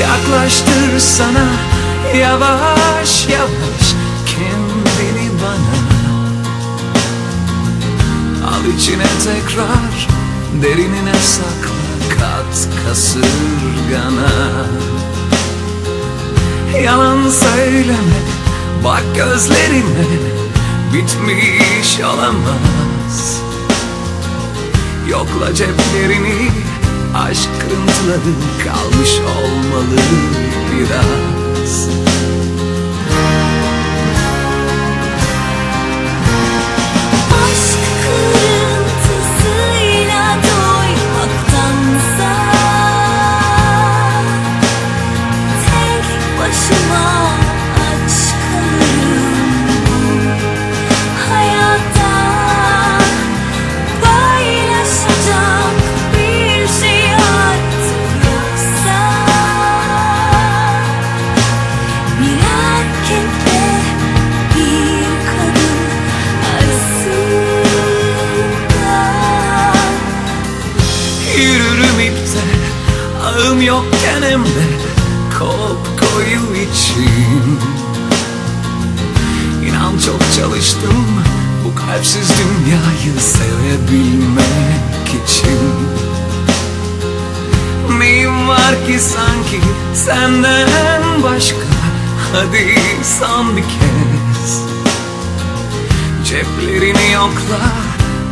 Yaklaştır sana. Yavaş yavaş kendini bana. Al içine tekrar derinine sakla kat kasırgana. Yalan söyleme bak gözlerime bitmiş olamaz. Yokla ceplerini aşk kırıntıları kalmış olmalı biraz. Aşk Yürürüm ipte. Ağım yokken hem de kop koyu için. İnan çok çalıştım bu kalpsiz dünyayı sevebilmek için. Neyim var ki sanki senden başka? Hadi son bir kez. Ceplerini yokla